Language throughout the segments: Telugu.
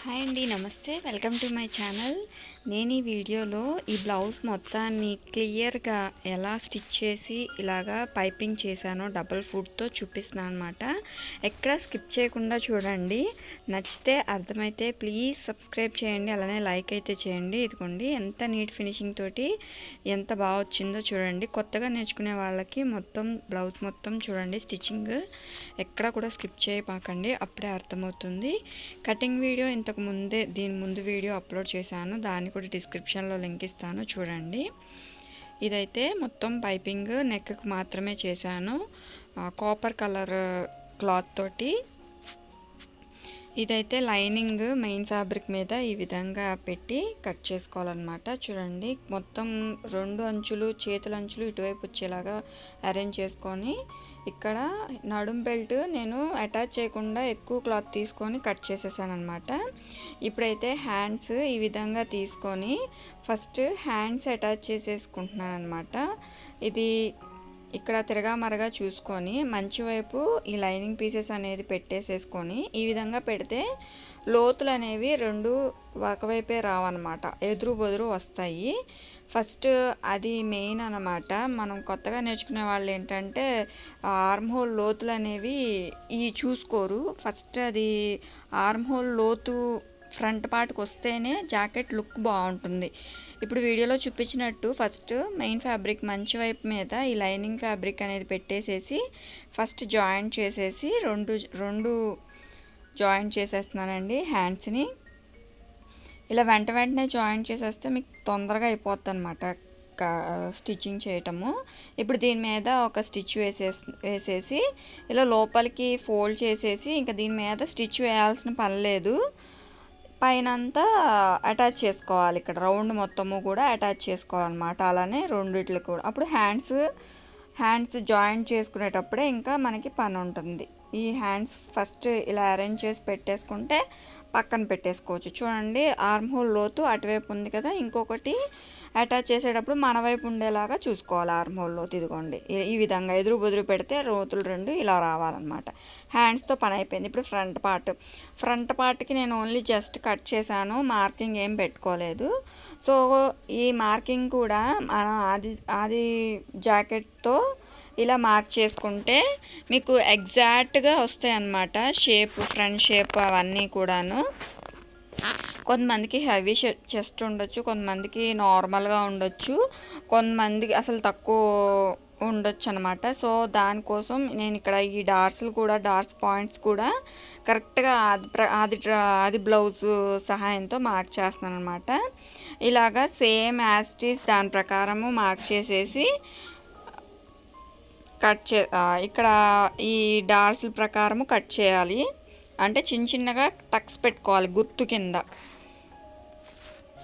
హాయ్ అండి నమస్తే. Welcome to my channel. నేను ఈ వీడియోలో ఈ బ్లౌజ్ మొత్తాన్ని క్లియర్గా ఎలా స్టిచ్ చేసి ఇలాగా పైపింగ్ చేశానో డబల్ ఫుడ్తో చూపిస్తున్నాను అనమాట ఎక్కడ స్కిప్ చేయకుండా చూడండి. నచ్చితే అర్థమైతే ప్లీజ్ సబ్స్క్రైబ్ చేయండి అలానే లైక్ అయితే చేయండి. ఇదిగోండి ఎంత నీట్ ఫినిషింగ్ తోటి ఎంత బాగా వచ్చిందో చూడండి. కొత్తగా నేర్చుకునే వాళ్ళకి మొత్తం బ్లౌజ్ మొత్తం చూడండి. స్టిచ్చింగ్ ఎక్కడ కూడా స్కిప్ చేయపాకండి అప్పుడే అర్థమవుతుంది. కటింగ్ వీడియో ఇంతకు ముందే దీని ముందు వీడియో అప్లోడ్ చేశాను. దాన్ని కూడా డిస్క్రిప్షన్లో లింక్ ఇస్తాను. చూడండి. ఇదైతే మొత్తం పైపింగ్ నెక్కి మాత్రమే చేశాను. కాపర్ కలర్ క్లాత్ తోటి ఇదైతే లైనింగ్ మెయిన్ ఫ్యాబ్రిక్ మీద ఈ విధంగా పెట్టి కట్ చేసుకోవాలన్నమాట. చూడండి మొత్తం రెండు అంచులు చేతుల అంచులు ఇటువైపు వచ్చేలాగా అరేంజ్ చేసుకొని ఇక్కడ నడుం బెల్ట్ నేను అటాచ్ చేయకుండా ఎక్కువ క్లాత్ తీసుకొని కట్ చేసేసాను అనమాట ఇప్పుడైతే హ్యాండ్స్ ఈ విధంగా తీసుకొని ఫస్ట్ హ్యాండ్స్ అటాచ్ చేసేసుకుంటున్నాను అనమాట ఇది ఇక్కడ తిరగామరగా చూసుకొని మంచి వైపు ఈ లైనింగ్ పీసెస్ అనేది పెట్టేసేసుకొని ఈ విధంగా పెడితే లోతులు అనేవి రెండు ఒకవైపే రావన్నమాట. ఎదురు బొదురు వస్తాయి. ఫస్ట్ అది మెయిన్ అనమాట మనం కొత్తగా నేర్చుకునే వాళ్ళు ఏంటంటే ఆర్మ్ హోల్ లోతులు అనేవి ఈ చూసుకోరు. ఫస్ట్ అది ఆర్మ్ హోల్ లోతు ఫ్రంట్ పార్ట్కి వస్తేనే జాకెట్ లుక్ బాగుంటుంది. ఇప్పుడు వీడియోలో చూపించినట్టు ఫస్ట్ మెయిన్ ఫ్యాబ్రిక్ మంచి వైపు మీద ఈ లైనింగ్ ఫ్యాబ్రిక్ అనేది పెట్టేసేసి ఫస్ట్ జాయింట్ చేసేసి రెండు రెండు జాయింట్ చేసేస్తున్నానండి హ్యాండ్స్ని. ఇలా వెంట వెంటనే జాయింట్ చేసేస్తే మీకు తొందరగా అయిపోద్ది అనమాట స్టిచ్చింగ్ చేయటము. ఇప్పుడు దీని మీద ఒక స్టిచ్ వేసేసి వేసేసి ఇలా లోపలికి ఫోల్డ్ చేసేసి ఇంకా దీని మీద స్టిచ్ వేయాల్సిన పని లేదు. పైన అంతా అటాచ్ చేసుకోవాలి. ఇక్కడ రౌండ్ మొత్తము కూడా అటాచ్ చేసుకోవాలన్నమాట. అలానే రెండిట్లు కూడా. అప్పుడు హ్యాండ్స్ హ్యాండ్స్ జాయింట్ చేసుకునేటప్పుడే ఇంకా మనకి పని ఉంటుంది. ఈ హ్యాండ్స్ ఫస్ట్ ఇలా అరేంజ్ చేసి పెట్టేసుకుంటే పక్కన పెట్టేసుకోవచ్చు. చూడండి ఆర్మ్ హోల్ లోతు అటువైపు ఉంది కదా ఇంకొకటి అటాచ్ చేసేటప్పుడు మన వైపు ఉండేలాగా చూసుకోవాలి ఆర్మ్ హోల్ ఇదిగోండి. ఈ విధంగా ఎదురు బుదురు పెడితే రోతులు రెండు ఇలా రావాలన్నమాట. హ్యాండ్స్తో పని అయిపోయింది. ఇప్పుడు ఫ్రంట్ పార్ట్ ఫ్రంట్ పార్ట్కి నేను ఓన్లీ జస్ట్ కట్ చేశాను. మార్కింగ్ ఏం పెట్టుకోలేదు. సో ఈ మార్కింగ్ కూడా మనం అది అది జాకెట్తో ఇలా మార్క్ చేసుకుంటే మీకు ఎగ్జాక్ట్గా వస్తాయి అన్నమాట షేప్ ఫ్రంట్ షేప్ అవన్నీ కూడాను. కొంతమందికి హెవీ చెస్ట్ ఉండొచ్చు కొంతమందికి నార్మల్గా ఉండొచ్చు కొంతమందికి అసలు తక్కువ ఉండొచ్చు అనమాట సో దానికోసం నేను ఇక్కడ ఈ డార్స్లు కూడా డార్స్ పాయింట్స్ కూడా కరెక్ట్గా అది అది అది బ్లౌజ్ సహాయంతో మార్క్ చేస్తున్నాను అనమాట ఇలాగా సేమ్ యాస్టీస్ దాని ప్రకారము మార్క్ చేసేసి కట్ చే ఇక్కడ ఈ డార్స్ ప్రకారము కట్ చేయాలి. అంటే చిన్న చిన్నగా టక్స్ పెట్టుకోవాలి గుర్తు కింద.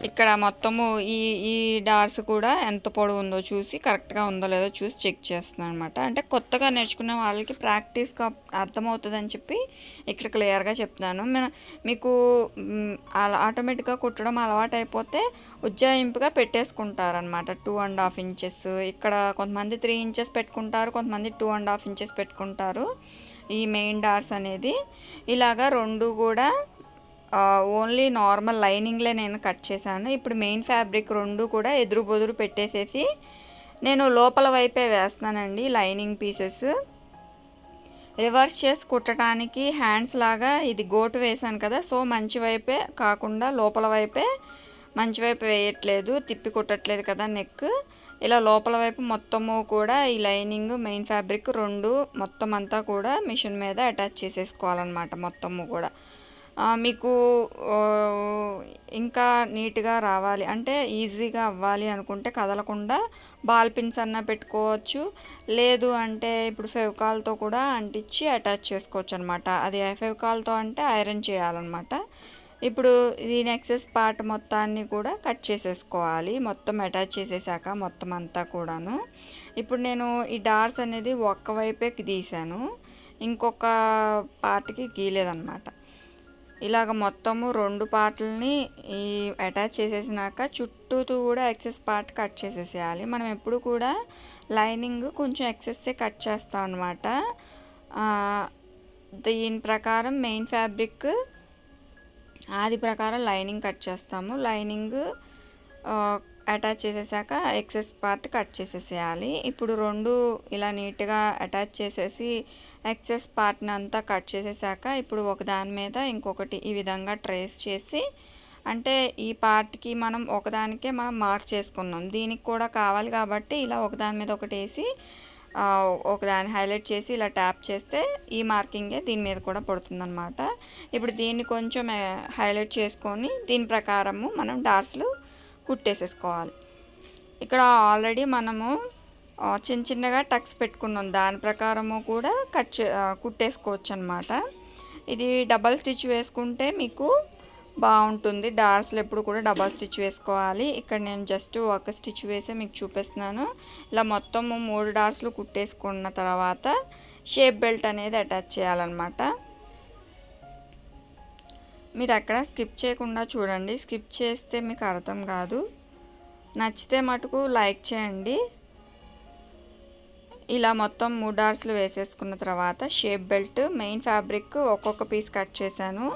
ఇక్కడ మొత్తము ఈ ఈ డార్స్ కూడా ఎంత పొడవు ఉందో చూసి కరెక్ట్గా ఉందో లేదో చూసి చెక్ చేస్తున్నాను అనమాట అంటే కొత్తగా నేర్చుకునే వాళ్ళకి ప్రాక్టీస్గా అర్థమవుతుందని చెప్పి ఇక్కడ క్లియర్గా చెప్తున్నాను. మీకు అలా ఆటోమేటిక్గా కుట్టడం అలవాటు అయిపోతే ఉజ్జాయింపుగా పెట్టేసుకుంటారనమాట టూ అండ్ హాఫ్ ఇంచెస్ ఇక్కడ కొంతమంది త్రీ ఇంచెస్ పెట్టుకుంటారు కొంతమంది టూ అండ్ హాఫ్ ఇంచెస్ పెట్టుకుంటారు. ఈ మెయిన్ డార్స్ అనేది ఇలాగా రెండు కూడా ఓన్లీ నార్మల్ లైనింగ్లే నేను కట్ చేశాను. ఇప్పుడు మెయిన్ ఫ్యాబ్రిక్ రెండు కూడా ఎదురు బొదురు పెట్టేసేసి నేను లోపల వైపే వేస్తానండి లైనింగ్ పీసెస్ రివర్స్ చేసి కుట్టడానికి హ్యాండ్స్ లాగా ఇది గోటు వేసాను కదా సో మంచి వైపే కాకుండా లోపల వైపే మంచి వైపు వేయట్లేదు తిప్పి కుట్టట్లేదు కదా నెక్ ఇలా లోపల వైపు మొత్తము కూడా ఈ లైనింగ్ మెయిన్ ఫ్యాబ్రిక్ రెండు మొత్తం అంతా కూడా మిషన్ మీద అటాచ్ చేసేసుకోవాలన్నమాట మొత్తము కూడా. మీకు ఇంకా నీట్గా రావాలి. అంటే ఈజీగా అవ్వాలి అనుకుంటే కదలకుండా బాల్ పిన్స్ అన్న పెట్టుకోవచ్చు. లేదు అంటే ఇప్పుడు ఫెవికాల్తో కూడా అంటించి అటాచ్ చేసుకోవచ్చు అనమాట అది ఫెవికాల్తో అంటే ఐరన్ చేయాలన్నమాట ఇప్పుడు దీని ఎక్సెస్ పార్ట్ మొత్తాన్ని కూడా కట్ చేసేసుకోవాలి. మొత్తం అటాచ్ చేసేసాక మొత్తం అంతా కూడాను. ఇప్పుడు నేను ఈ డార్స్ అనేది ఒక్క వైపే తీసాను. ఇంకొక పార్ట్కి గీలేదన్నమాట ఇలాగ మొత్తము రెండు పార్ట్లని ఈ అటాచ్ చేసేసినాక చుట్టూతో కూడా ఎక్సెస్ పార్ట్ కట్ చేసేసేయాలి. మనం ఎప్పుడు కూడా లైనింగ్ కొంచెం ఎక్సెస్సే కట్ చేస్తాం అనమాట దీని ప్రకారం మెయిన్ ఫ్యాబ్రిక్ ఆది ప్రకారం లైనింగ్ కట్ చేస్తాము. లైనింగ్ అటాచ్ చేసేసాక ఎక్సెస్ పార్ట్ కట్ చేసేసేయాలి. ఇప్పుడు రెండు ఇలా నీట్గా అటాచ్ చేసేసి ఎక్సెస్ పార్ట్ని అంతా కట్ చేసేసాక ఇప్పుడు ఒకదాని మీద ఇంకొకటి ఈ విధంగా ట్రేస్ చేసి అంటే ఈ పార్ట్కి మనం ఒకదానికే మనం మార్క్ చేసుకున్నాం. దీనికి కూడా కావాలి కాబట్టి ఇలా ఒకదాని మీద ఒకటి వేసి ఒకదాన్ని హైలైట్ చేసి ఇలా ట్యాప్ చేస్తే ఈ మార్కింగే దీని మీద కూడా పడుతుందన్నమాట. ఇప్పుడు దీన్ని కొంచెం హైలైట్ చేసుకొని దీని ప్రకారము మనం డార్స్లు కుట్టేసేసుకోవాలి. ఇక్కడ ఆల్రెడీ మనము చిన్న చిన్నగా టక్స్ పెట్టుకున్నాం. దాని ప్రకారము కూడా కట్ చే కుట్టేసుకోవచ్చు అనమాట ఇది డబల్ స్టిచ్ వేసుకుంటే మీకు బాగుంటుంది. డార్స్లు ఎప్పుడు కూడా డబల్ స్టిచ్ వేసుకోవాలి. ఇక్కడ నేను జస్ట్ ఒక స్టిచ్ వేసే మీకు చూపిస్తున్నాను. ఇలా మొత్తం మూడు డార్స్లు కుట్టేసుకున్న తర్వాత షేప్ బెల్ట్ అనేది అటాచ్ చేయాలన్నమాట. మీరు అక్కడ స్కిప్ చేయకుండా చూడండి. స్కిప్ చేస్తే మీకు అర్థం కాదు. నచ్చితే మటుకు లైక్ చేయండి. ఇలా మొత్తం మూడు డార్స్లు వేసేసుకున్న తర్వాత షేప్ బెల్ట్ మెయిన్ ఫ్యాబ్రిక్ ఒక్కొక్క పీస్ కట్ చేశాను.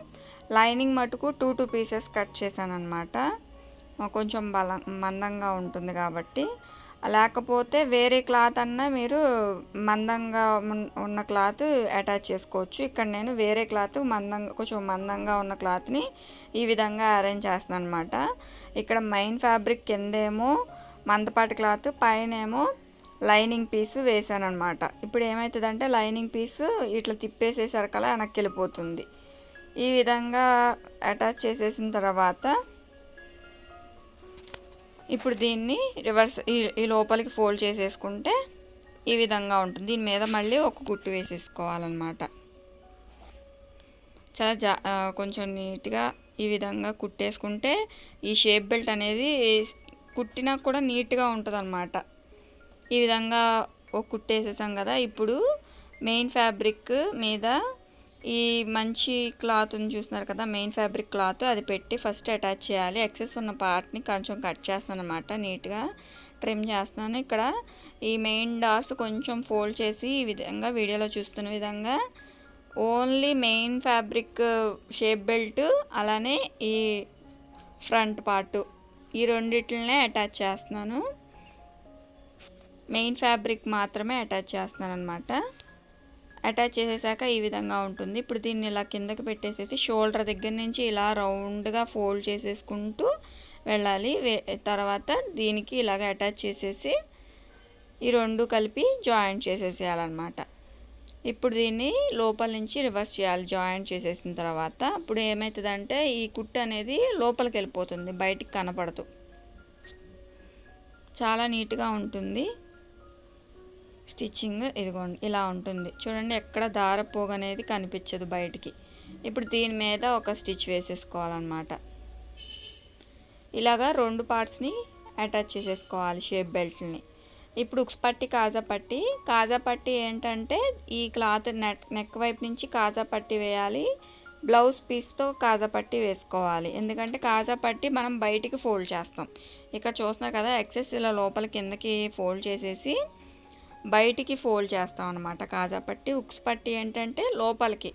లైనింగ్ మటుకు టూ టూ పీసెస్ కట్ చేశాను అనమాట కొంచెం బల మందంగా ఉంటుంది కాబట్టి. లేకపోతే వేరే క్లాత్ అన్నా మీరు మందంగా ఉన్న క్లాత్ అటాచ్ చేసుకోవచ్చు. ఇక్కడ నేను వేరే క్లాత్ మందంగా కొంచెం మందంగా ఉన్న క్లాత్ని ఈ విధంగా అరేంజ్ చేస్తున్నాను అనమాట ఇక్కడ మెయిన్ ఫ్యాబ్రిక్ కిందేమో మందపాటి క్లాత్ పైనేమో లైనింగ్ పీసు వేసాను అనమాట ఇప్పుడు ఏమవుతుందంటే లైనింగ్ పీసు ఇట్లా తిప్పేసేసరికల్లా వెనక్కి వెళ్ళిపోతుంది. ఈ విధంగా అటాచ్ చేసేసిన తర్వాత ఇప్పుడు దీన్ని రివర్స్ ఈ ఈ లోపలికి ఫోల్డ్ చేసేసుకుంటే ఈ విధంగా ఉంటుంది. దీని మీద మళ్ళీ ఒక కుట్టు వేసేసుకోవాలన్నమాట. చాలా జా కొంచెం నీట్గా ఈ విధంగా కుట్టేసుకుంటే ఈ షేప్ బెల్ట్ అనేది కుట్టినా కూడా నీట్గా ఉంటుంది ఈ విధంగా ఒక కుట్టేసేసాం కదా ఇప్పుడు మెయిన్ ఫ్యాబ్రిక్ మీద ఈ మంచి క్లాత్ ఉంది చూస్తున్నారు కదా మెయిన్ ఫ్యాబ్రిక్ క్లాత్ అది పెట్టి ఫస్ట్ అటాచ్ చేయాలి. ఎక్సెస్ ఉన్న పార్ట్ని కొంచెం కట్ చేస్తాను అనమాట నీట్గా ట్రిమ్ చేస్తున్నాను. ఇక్కడ ఈ మెయిన్ డార్స్ కొంచెం ఫోల్డ్ చేసి ఈ విధంగా వీడియోలో చూస్తున్న విధంగా only main fabric shape belt అలానే ఈ ఫ్రంట్ పార్ట్ ఈ రెండిట్లనే అటాచ్ చేస్తున్నాను. మెయిన్ ఫ్యాబ్రిక్ మాత్రమే అటాచ్ చేస్తున్నాను అనమాట అటాచ్ చేసేసాక ఈ విధంగా ఉంటుంది. ఇప్పుడు దీన్ని ఇలా కిందకి పెట్టేసేసి షోల్డర్ దగ్గర నుంచి ఇలా రౌండ్గా ఫోల్డ్ చేసేసుకుంటూ వెళ్ళాలి. తర్వాత దీనికి ఇలాగ అటాచ్ చేసేసి ఈ రెండు కలిపి జాయింట్ చేసేసేయాలన్నమాట. ఇప్పుడు దీన్ని లోపల నుంచి రివర్స్ చేయాలి జాయింట్ చేసేసిన తర్వాత. అప్పుడు ఏమవుతుందంటే ఈ కుట్టు అనేది లోపలికి వెళ్ళిపోతుంది బయటికి కనపడదు. చాలా నీట్గా ఉంటుంది. స్టిచ్చింగ్ ఇదిగోండి ఇలా ఉంటుంది. చూడండి ఎక్కడ దారపోగు అనేది కనిపించదు బయటికి. ఇప్పుడు దీని మీద ఒక స్టిచ్ వేసేసుకోవాలన్నమాట. ఇలాగా రెండు పార్ట్స్ని అటాచ్ చేసేసుకోవాలి షేప్ బెల్ట్ని ఇప్పుడు ఉక్స్ పట్టి కాజా పట్టి కాజా పట్టి ఏంటంటే ఈ క్లాత్ నెక్ నెక్ వైపు నుంచి కాజా పట్టి వేయాలి. బ్లౌజ్ పీస్తో కాజా పట్టి వేసుకోవాలి. ఎందుకంటే కాజా పట్టి మనం బయటికి ఫోల్డ్ చేస్తాం. ఇక్కడ చూస్తున్నారు కదా ఎక్సెస్ ఇలా లోపల కిందకి ఫోల్డ్ చేసేసి బయటికి ఫోల్డ్ చేస్తాం అనమాట కాజా పట్టి ఉక్స్ పట్టి ఏంటంటే లోపలికి.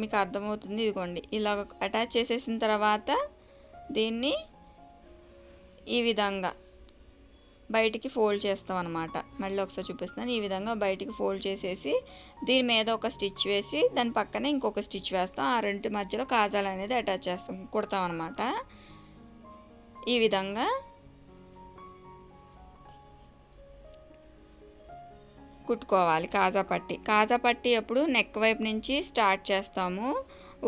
మీకు అర్థమవుతుంది ఇదిగోండి. ఇలా అటాచ్ చేసేసిన తర్వాత దీన్ని ఈ విధంగా బయటికి ఫోల్డ్ చేస్తాం అనమాట మళ్ళీ ఒకసారి చూపిస్తాను ఈ విధంగా బయటికి ఫోల్డ్ చేసేసి దీని మీద ఒక స్టిచ్ వేసి దాని పక్కనే ఇంకొక స్టిచ్ వేస్తాం. ఆ రెండు మధ్యలో కాజాలు అనేది అటాచ్ చేస్తాం కుడతాం అనమాట ఈ విధంగా కుట్టుకోవాలి కాజా పట్టి. కాజా పట్టి ఎప్పుడు నెక్ వైపు నుంచి స్టార్ట్ చేస్తాము.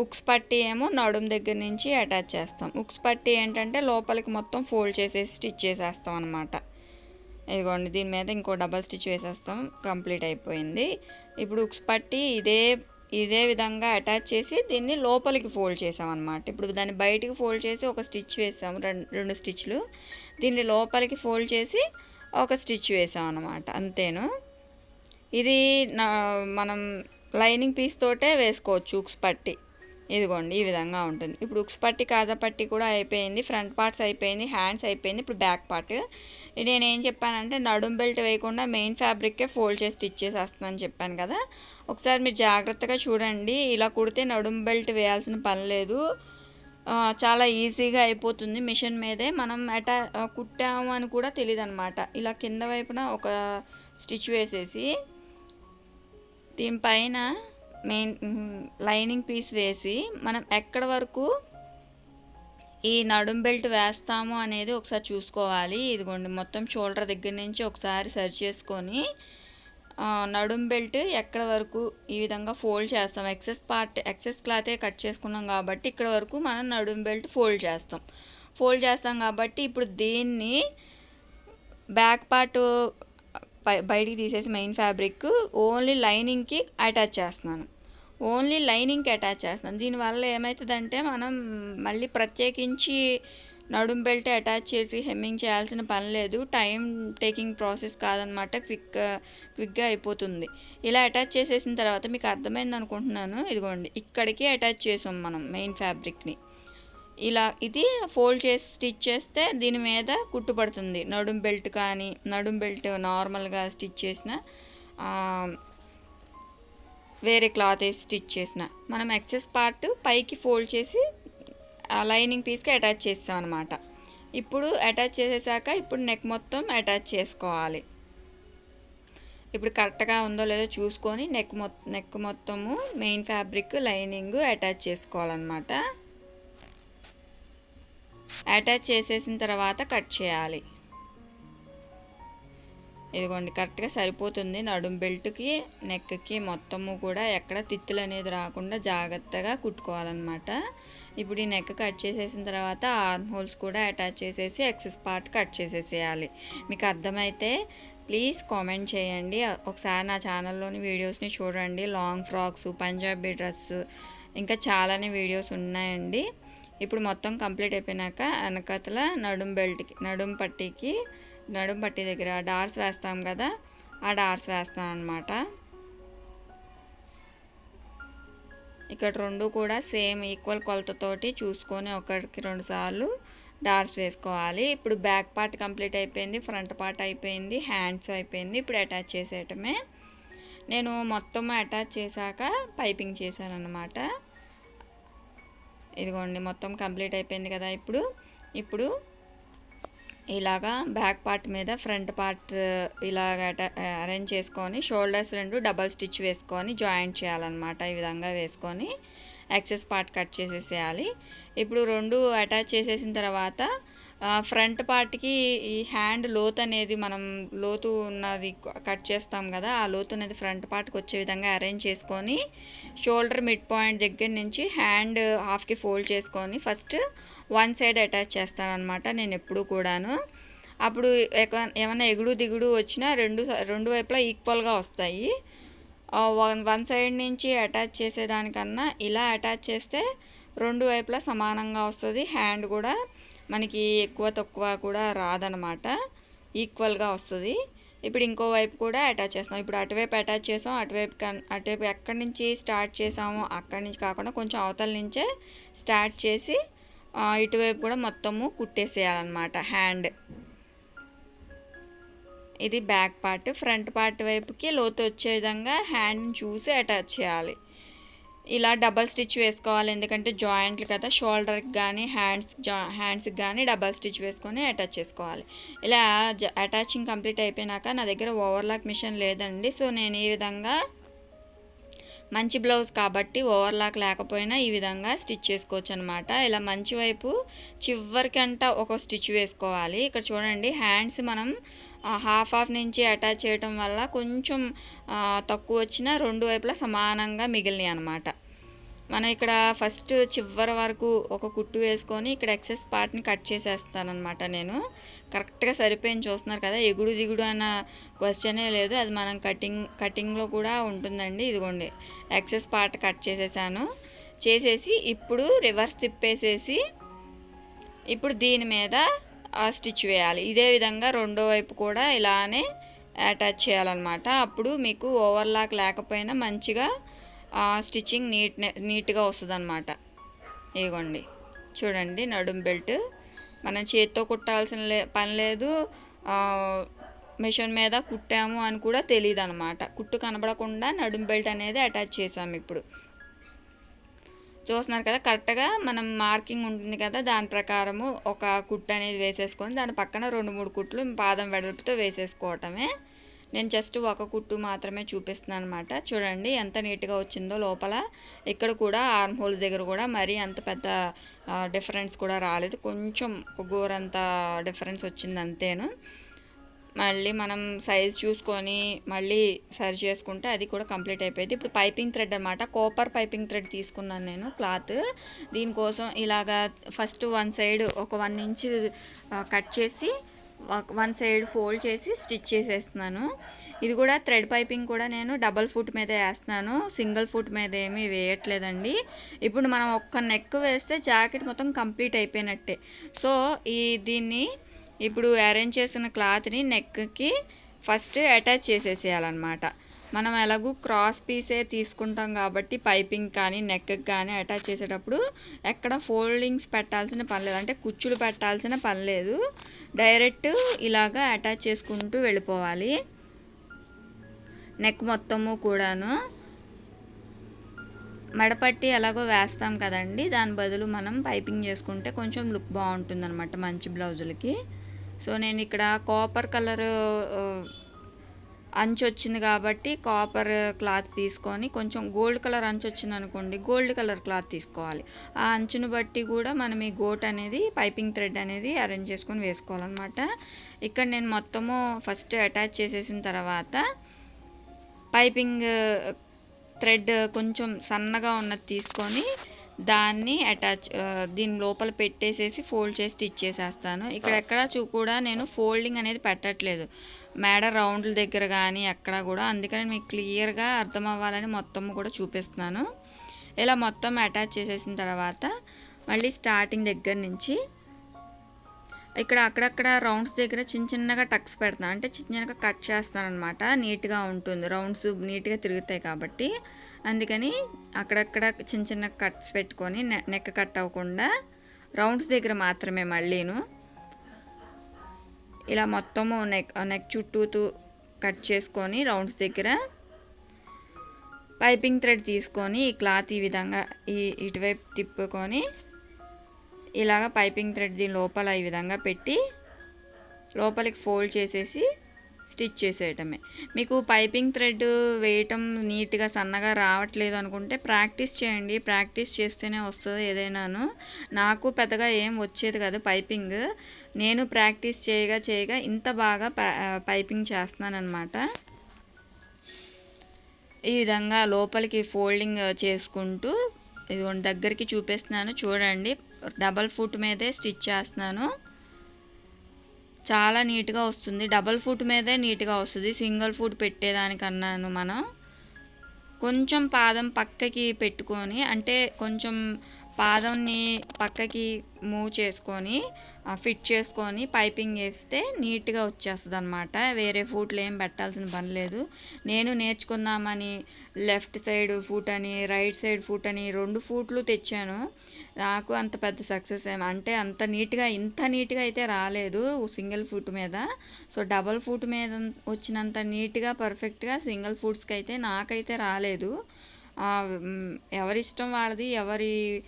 ఉక్స్ పట్టి ఏమో నడుం దగ్గర నుంచి అటాచ్ చేస్తాం. ఉక్స్ పట్టి ఏంటంటే లోపలికి మొత్తం ఫోల్డ్ చేసేసి స్టిచ్ చేసేస్తాం అనమాట ఇదిగోండి దీని మీద ఇంకో డబల్ స్టిచ్ వేసేస్తాం. కంప్లీట్ అయిపోయింది. ఇప్పుడు ఉక్స్ పట్టి ఇదే ఇదే విధంగా అటాచ్ చేసి దీన్ని లోపలికి ఫోల్డ్ చేసాం అనమాట ఇప్పుడు దాన్ని బయటికి ఫోల్డ్ చేసి ఒక స్టిచ్ వేసాం. రెండు రెండు స్టిచ్లు. దీన్ని లోపలికి ఫోల్డ్ చేసి ఒక స్టిచ్ వేసాం అనమాట అంతేను. ఇది నా మనం లైనింగ్ పీస్ తోటే వేసుకోవచ్చు ఉక్స్ పట్టి. ఇదిగోండి ఈ విధంగా ఉంటుంది. ఇప్పుడు ఉక్స్ పట్టి కాజా పట్టి కూడా అయిపోయింది. ఫ్రంట్ పార్ట్స్ అయిపోయింది హ్యాండ్స్ అయిపోయింది ఇప్పుడు బ్యాక్ పార్ట్. నేను ఏం చెప్పానంటే నడుం బెల్ట్ వేయకుండా మెయిన్ ఫ్యాబ్రిక్కే ఫోల్డ్ చేసి స్టిచ్ చేసేస్తున్నాను చెప్పాను కదా. ఒకసారి మీరు జాగ్రత్తగా చూడండి. ఇలా కుడితే నడుం బెల్ట్ వేయాల్సిన పని లేదు. చాలా ఈజీగా అయిపోతుంది మిషన్ మీదే. మనం అటా కుట్టాము అని కూడా తెలియదు అనమాట ఇలా కింద వైపున ఒక స్టిచ్ వేసేసి దీనిపైన మెయిన్ లైనింగ్ పీస్ వేసి మనం ఎక్కడ వరకు ఈ నడుం బెల్ట్ వేస్తాము అనేది ఒకసారి చూసుకోవాలి. ఇదిగోండి మొత్తం షోల్డర్ దగ్గర నుంచి ఒకసారి సరి చేసుకొని నడుం బెల్ట్ ఎక్కడ వరకు ఈ విధంగా ఫోల్డ్ చేస్తాం. ఎక్సెస్ పార్ట్ ఎక్సెస్ క్లాతే కట్ చేసుకున్నాం కాబట్టి ఇక్కడ వరకు మనం నడుం బెల్ట్ ఫోల్డ్ చేస్తాం. ఫోల్డ్ చేస్తాం కాబట్టి ఇప్పుడు దీన్ని బ్యాక్ పార్ట్ బయటికి తీసేసి మెయిన్ ఫ్యాబ్రిక్ ఓన్లీ లైనింగ్కి అటాచ్ చేస్తున్నాను. ఓన్లీ లైనింగ్కి అటాచ్ చేస్తున్నాను. దీనివల్ల ఏమవుతుందంటే మనం మళ్ళీ ప్రత్యేకించి నడుం బెల్ట్ అటాచ్ చేసి హెమ్మింగ్ చేయాల్సిన పని లేదు. టైం టేకింగ్ ప్రాసెస్ కాదనమాట క్విక్ క్విక్గా అయిపోతుంది. ఇలా అటాచ్ చేసేసిన తర్వాత మీకు అర్థమైంది అనుకుంటున్నాను ఇదిగోండి. ఇక్కడికి అటాచ్ చేసాం మనం మెయిన్ ఫ్యాబ్రిక్ని ఇలా ఇది ఫోల్డ్ చేసి స్టిచ్ చేస్తే దీని మీద కుట్టుపడుతుంది నడుం బెల్ట్ కానీ నడుం బెల్ట్ నార్మల్గా స్టిచ్ చేసిన వేరే క్లాత్ వేసి స్టిచ్ చేసిన. మనం ఎక్సెస్ పార్ట్ పైకి ఫోల్డ్ చేసి లైనింగ్ పీస్కి అటాచ్ చేస్తాం అనమాట ఇప్పుడు అటాచ్ చేసేసాక ఇప్పుడు నెక్ మొత్తం అటాచ్ చేసుకోవాలి. ఇప్పుడు కరెక్ట్గా ఉందో లేదో చూసుకొని నెక్ మొ నెక్ మొత్తము మెయిన్ ఫ్యాబ్రిక్ లైనింగ్ అటాచ్ చేసుకోవాలన్నమాట. అటాచ్ చేసేసిన తర్వాత కట్ చేయాలి. ఇదిగోండి కరెక్ట్గా సరిపోతుంది. నడుం బెల్ట్కి నెక్కి మొత్తము కూడా ఎక్కడ తిత్తులు అనేది రాకుండా జాగ్రత్తగా కుట్టుకోవాలన్నమాట. ఇప్పుడు ఈ నెక్ కట్ చేసేసిన తర్వాత ఆర్మ్ హోల్స్ కూడా అటాచ్ చేసేసి ఎక్సెస్ పార్ట్ కట్ చేసేసేయాలి. మీకు అర్థమైతే ప్లీజ్ కామెంట్ చేయండి. ఒకసారి నా ఛానల్లోని వీడియోస్ని చూడండి. లాంగ్ ఫ్రాక్స్ పంజాబీ డ్రెస్ ఇంకా చాలానే వీడియోస్ ఉన్నాయండి. ఇప్పుడు మొత్తం కంప్లీట్ అయిపోయినాక వెనకతల నడుం బెల్ట్కి నడుం పట్టీకి నడుం పట్టీ దగ్గర డార్స్ వేస్తాం కదా ఆ డార్స్ వేస్తాం అనమాట ఇక్కడ రెండు కూడా సేమ్ ఈక్వల్ కొలతతోటి చూసుకొని ఒకటికి రెండు సార్లు డార్స్ వేసుకోవాలి. ఇప్పుడు బ్యాక్ పార్ట్ కంప్లీట్ అయిపోయింది ఫ్రంట్ పార్ట్ అయిపోయింది హ్యాండ్స్ అయిపోయింది ఇప్పుడు అటాచ్ చేసేయటమే. నేను మొత్తం అటాచ్ చేశాక పైపింగ్ చేశాను అనమాట ఇదిగోండి మొత్తం కంప్లీట్ అయిపోయింది కదా ఇప్పుడు. ఇప్పుడు ఇలాగా బ్యాక్ పార్ట్ మీద ఫ్రంట్ పార్ట్ ఇలాగ అరేంజ్ చేసుకొని షోల్డర్స్ రెండు డబల్ స్టిచ్ వేసుకొని జాయింట్ చేయాలన్నమాట ఈ విధంగా వేసుకొని. ఎక్సెస్ పార్ట్ కట్ చేసేసేయాలి. ఇప్పుడు రెండు అటాచ్ చేసేసిన తర్వాత ఫ్రంట్ పార్ట్కి ఈ హ్యాండ్ లోత్ అనేది మనం లోతు ఉన్నది కట్ చేస్తాం కదా ఆ లోతు అనేది ఫ్రంట్ పార్ట్కి వచ్చే విధంగా అరేంజ్ చేసుకొని షోల్డర్ మిడ్ పాయింట్ దగ్గర నుంచి హ్యాండ్ హాఫ్కి ఫోల్డ్ చేసుకొని ఫస్ట్ వన్ సైడ్ అటాచ్ చేస్తాను అనమాట నేను ఎప్పుడు కూడాను. అప్పుడు ఏమైనా ఎగుడు దిగుడు వచ్చినా రెండు రెండు వైపులా ఈక్వల్గా వస్తాయి. వన్ వన్ సైడ్ నుంచి అటాచ్ చేసేదానికన్నా ఇలా అటాచ్ చేస్తే రెండు వైపులా సమానంగా వస్తుంది హ్యాండ్ కూడా మనకి ఎక్కువ తక్కువ కూడా రాదనమాట. ఈక్వల్గా వస్తుంది. ఇప్పుడు ఇంకో వైపు కూడా అటాచ్ చేస్తాం ఇప్పుడు అటువైపు అటాచ్ చేసాం అటువైపు అటువైపు ఎక్కడి నుంచి స్టార్ట్ చేసామో అక్కడి నుంచి కాకుండా కొంచెం అవతల నుంచే స్టార్ట్ చేసి ఇటువైపు కూడా మొత్తము కుట్టేసేయాలన్నమాట. హ్యాండ్ ఇది బ్యాక్ పార్ట్ ఫ్రంట్ పార్ట్ వైపుకి లోతు వచ్చే విధంగా హ్యాండ్ని చూసి అటాచ్ చేయాలి. ఇలా డబల్ స్టిచ్ వేసుకోవాలి. ఎందుకంటే జాయింట్లు కదా షోల్డర్కి కానీ హ్యాండ్స్ జా హ్యాండ్స్కి కానీ డబల్ స్టిచ్ వేసుకొని అటాచ్ చేసుకోవాలి. ఇలా జ అటాచింగ్ కంప్లీట్ అయిపోయినాక నా దగ్గర ఓవర్లాక్ మిషన్ లేదండి. సో నేను ఈ విధంగా మంచి బ్లౌజ్ కాబట్టి ఓవర్లాక్ లేకపోయినా ఈ విధంగా స్టిచ్ చేసుకోవచ్చు అనమాట ఇలా మంచి వైపు చివరికంట ఒక స్టిచ్ వేసుకోవాలి. ఇక్కడ చూడండి హ్యాండ్స్ మనం హాఫ్ హాఫ్ నుంచి అటాచ్ చేయటం వల్ల కొంచెం తక్కువ వచ్చినా రెండు వైపులా సమానంగా మిగిలినాయి అనమాట మనం ఇక్కడ ఫస్ట్ చివరి వరకు ఒక కుట్టు వేసుకొని ఇక్కడ ఎక్సెస్ పార్ట్ని కట్ చేసేస్తాను అనమాట నేను. కరెక్ట్గా సరిపోయింది చూస్తున్నారు కదా ఎగుడు దిగుడు అన్న క్వశ్చనే లేదు. అది మనం కటింగ్ కటింగ్లో కూడా ఉంటుందండి. ఇదిగోండి ఎక్సెస్ పార్ట్ కట్ చేసేసాను. చేసేసి ఇప్పుడు రివర్స్ తిప్పేసేసి ఇప్పుడు దీని మీద స్టిచ్ వేయాలి. ఇదే విధంగా రెండో వైపు కూడా ఇలానే అటాచ్ చేయాలన్నమాట. అప్పుడు మీకు ఓవర్లాక్ లేకపోయినా మంచిగా ఆ స్టిచ్చింగ్ నీట్ నీట్గా వస్తుంది అనమాట ఇదిగోండి. చూడండి నడుం బెల్ట్. మనం చేత్తో కుట్టాల్సిన లే పని లేదు. మిషన్ మీద కుట్టాము అని కూడా తెలియదు అనమాట కుట్టు కనబడకుండా నడుం బెల్ట్ అనేది అటాచ్ చేసాము ఇప్పుడు. చూస్తున్నారు కదా కరెక్ట్గా మనం మార్కింగ్ ఉంటుంది కదా దాని ప్రకారము ఒక కుట్టు అనేది వేసేసుకొని దాని పక్కన రెండు మూడు కుట్లు పాదం వెడల్పుతో వేసేసుకోవటమే. నేను జస్ట్ ఒక కుట్టు మాత్రమే చూపిస్తున్నాను అనమాట చూడండి ఎంత నీట్గా వచ్చిందో లోపల. ఇక్కడ కూడా ఆర్మ్ హోల్స్ దగ్గర కూడా మరీ అంత పెద్ద డిఫరెన్స్ కూడా రాలేదు. కొంచెం గోరంత డిఫరెన్స్ వచ్చింది అంతేను. మళ్ళీ మనం సైజ్ చూసుకొని మళ్ళీ సరి చేసుకుంటే అది కూడా కంప్లీట్ అయిపోయింది. ఇప్పుడు పైపింగ్ థ్రెడ్ అనమాట కోపర్ పైపింగ్ థ్రెడ్ తీసుకున్నాను నేను క్లాత్ దీనికోసం ఇలాగా ఫస్ట్ వన్ సైడ్ ఒక వన్ ఇంచ్ కట్ చేసి వన్ సైడ్ ఫోల్డ్ చేసి స్టిచ్ చేసేస్తున్నాను. ఇది కూడా థ్రెడ్ పైపింగ్ కూడా నేను డబల్ ఫుట్ మీద వేస్తున్నాను. సింగిల్ ఫుట్ మీద ఏమీ వేయట్లేదండి. ఇప్పుడు మనం ఒక్క నెక్ వేస్తే జాకెట్ మొత్తం కంప్లీట్ అయిపోయినట్టే. సో ఈ దీన్ని ఇప్పుడు అరేంజ్ చేసిన క్లాత్ని నెక్కి ఫస్ట్ అటాచ్ చేసేసేయాలన్నమాట. మనం ఎలాగూ క్రాస్ పీసే తీసుకుంటాం కాబట్టి పైపింగ్ కానీ నెక్కి కానీ అటాచ్ చేసేటప్పుడు ఎక్కడ ఫోల్డింగ్స్ పెట్టాల్సిన పని లేదు. అంటే కుచ్చులు పెట్టాల్సిన పని లేదు. డైరెక్ట్ ఇలాగా అటాచ్ చేసుకుంటూ వెళ్ళిపోవాలి. నెక్ మొత్తము కూడాను. మెడపట్టి ఎలాగో వేస్తాం కదండి. దాని బదులు మనం పైపింగ్ చేసుకుంటే కొంచెం లుక్ బాగుంటుంది అనమాట మంచి బ్లౌజులకి సో నేను ఇక్కడ కాపర్ కలర్ uh, అంచు వచ్చింది కాబట్టి కాపర్ క్లాత్ తీసుకొని కొంచెం గోల్డ్ కలర్ అంచు వచ్చింది అనుకోండి గోల్డ్ కలర్ క్లాత్ తీసుకోవాలి. ఆ అంచును బట్టి కూడా మనం ఈ గోట్ అనేది పైపింగ్ థ్రెడ్ అనేది అరేంజ్ చేసుకొని వేసుకోవాలన్నమాట. ఇక్కడ నేను మొత్తము ఫస్ట్ అటాచ్ చేసేసిన తర్వాత పైపింగ్ థ్రెడ్ uh, కొంచెం సన్నగా ఉన్నది తీసుకొని దాన్ని అటాచ్ దీని లోపల పెట్టేసేసి ఫోల్డ్ చేసి స్టిచ్ చేసేస్తాను. ఇక్కడ ఎక్కడ చూ కూడా నేను ఫోల్డింగ్ అనేది పెట్టట్లేదు. మేడ రౌండ్ల దగ్గర కానీ ఎక్కడ కూడా. అందుకని మీకు క్లియర్గా అర్థం అవ్వాలని మొత్తం కూడా చూపిస్తున్నాను. ఇలా మొత్తం అటాచ్ చేసేసిన తర్వాత మళ్ళీ స్టార్టింగ్ దగ్గర నుంచి ఇక్కడ అక్కడక్కడ రౌండ్స్ దగ్గర చిన్న చిన్నగా టక్స్ పెడతాను. అంటే చిన్న చిన్నగా కట్ చేస్తాను అనమాట నీట్గా ఉంటుంది. రౌండ్స్ నీట్గా తిరుగుతాయి కాబట్టి అందుకని అక్కడక్కడ చిన్న చిన్న కట్స్ పెట్టుకొని నెక్ కట్ అవ్వకుండా రౌండ్స్ దగ్గర మాత్రమే మళ్ళీను. ఇలా మొత్తము నెక్ నెక్ చుట్టూతూ కట్ చేసుకొని రౌండ్స్ దగ్గర పైపింగ్ థ్రెడ్ తీసుకొని ఈ క్లాత్ ఈ విధంగా ఈ ఇటువైపు తిప్పుకొని ఇలాగ పైపింగ్ థ్రెడ్ దీని లోపల ఈ విధంగా పెట్టి లోపలికి ఫోల్డ్ చేసేసి స్టిచ్ చేసేయటమే. మీకు పైపింగ్ థ్రెడ్ వేయటం నీట్గా సన్నగా రావట్లేదు అనుకుంటే ప్రాక్టీస్ చేయండి. ప్రాక్టీస్ చేస్తేనే వస్తుంది ఏదైనాను. నాకు పెద్దగా ఏం వచ్చేది కాదు పైపింగ్. నేను ప్రాక్టీస్ చేయగా చేయగా ఇంత బాగా పైపింగ్ చేస్తున్నానమాట ఈ విధంగా లోపలికి ఫోల్డింగ్ చేసుకుంటూ ఇది దగ్గరికి చూపిస్తున్నాను. చూడండి డబల్ ఫుట్ మీదే స్టిచ్ చేస్తున్నాను. చాలా నీట్గా వస్తుంది. డబల్ ఫుట్ మీదే నీట్గా వస్తుంది. సింగిల్ ఫుట్ పెట్టేదానికన్నాను మనం కొంచెం పాదం పక్కకి పెట్టుకొని అంటే కొంచెం పాదంని పక్కకి మూవ్ చేసుకొని ఫిట్ చేసుకొని పైపింగ్ వేస్తే నీట్గా వచ్చేస్తుంది అనమాట వేరే ఫూట్లు ఏం పెట్టాల్సిన పని లేదు. నేను నేర్చుకుందామని లెఫ్ట్ సైడ్ ఫూట్ అని రైట్ సైడ్ ఫూట్ అని రెండు ఫూట్లు తెచ్చాను. నాకు అంత పెద్ద సక్సెస్ ఏం అంటే అంత నీట్గా ఇంత నీట్గా అయితే రాలేదు సింగిల్ ఫుట్ మీద. సో డబల్ ఫుట్ మీద వచ్చినంత నీట్గా పర్ఫెక్ట్గా సింగిల్ ఫుట్స్కి అయితే నాకైతే రాలేదు. ఎవరిష్టం వాళ్ళది ఎవరి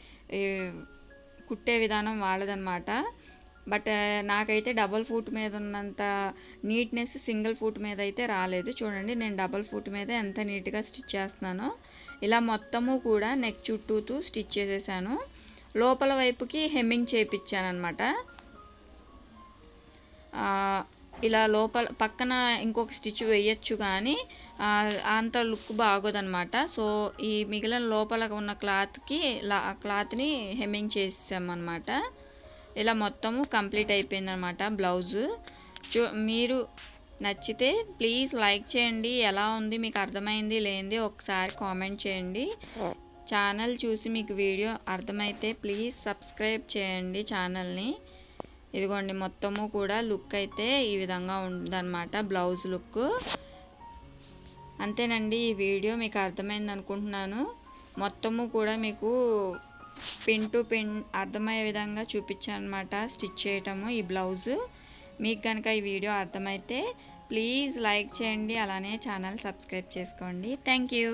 కుట్టే విధానం వాళ్ళదనమాట బట్ నాకైతే డబల్ ఫుట్ మీద ఉన్నంత నీట్నెస్ సింగిల్ ఫుట్ మీద అయితే రాలేదు. చూడండి నేను డబల్ ఫుట్ మీద ఎంత నీట్గా స్టిచ్ చేస్తున్నానో. ఇలా మొత్తము కూడా నెక్ చుట్టూతూ స్టిచ్ చేసేసాను. లోపల వైపుకి హెమ్మింగ్ చేయించానమాట ఇలా లోపల పక్కన ఇంకొక స్టిచ్ వేయచ్చు కానీ అంత లుక్ బాగోదనమాట సో ఈ మిగిలిన లోపల ఉన్న క్లాత్కి క్లాత్ని హెమ్మింగ్ చేసామన్నమాట ఇలా మొత్తము కంప్లీట్ అయిపోయిందనమాట బ్లౌజు. చూ మీరు నచ్చితే ప్లీజ్ లైక్ చేయండి. ఎలా ఉంది మీకు అర్థమైంది లేనిది ఒకసారి కామెంట్ చేయండి. ఛానల్ చూసి మీకు వీడియో అర్థమైతే ప్లీజ్ సబ్స్క్రైబ్ చేయండి ఛానల్ని. ఇదిగోండి మొత్తము కూడా లుక్ అయితే ఈ విధంగా ఉందన్నమాట బ్లౌజ్ లుక్. అంతేనండి ఈ వీడియో మీకు అర్థమైంది అనుకుంటున్నాను. మొత్తము కూడా మీకు పిన్ టు పిన్ అర్థమయ్యే విధంగా చూపించాను అనమాట స్టిచ్ చేయటము ఈ బ్లౌజు. మీకు కనుక ఈ వీడియో అర్థమైతే ప్లీజ్ లైక్ చేయండి అలానే ఛానల్ సబ్స్క్రైబ్ చేసుకోండి. Thank you.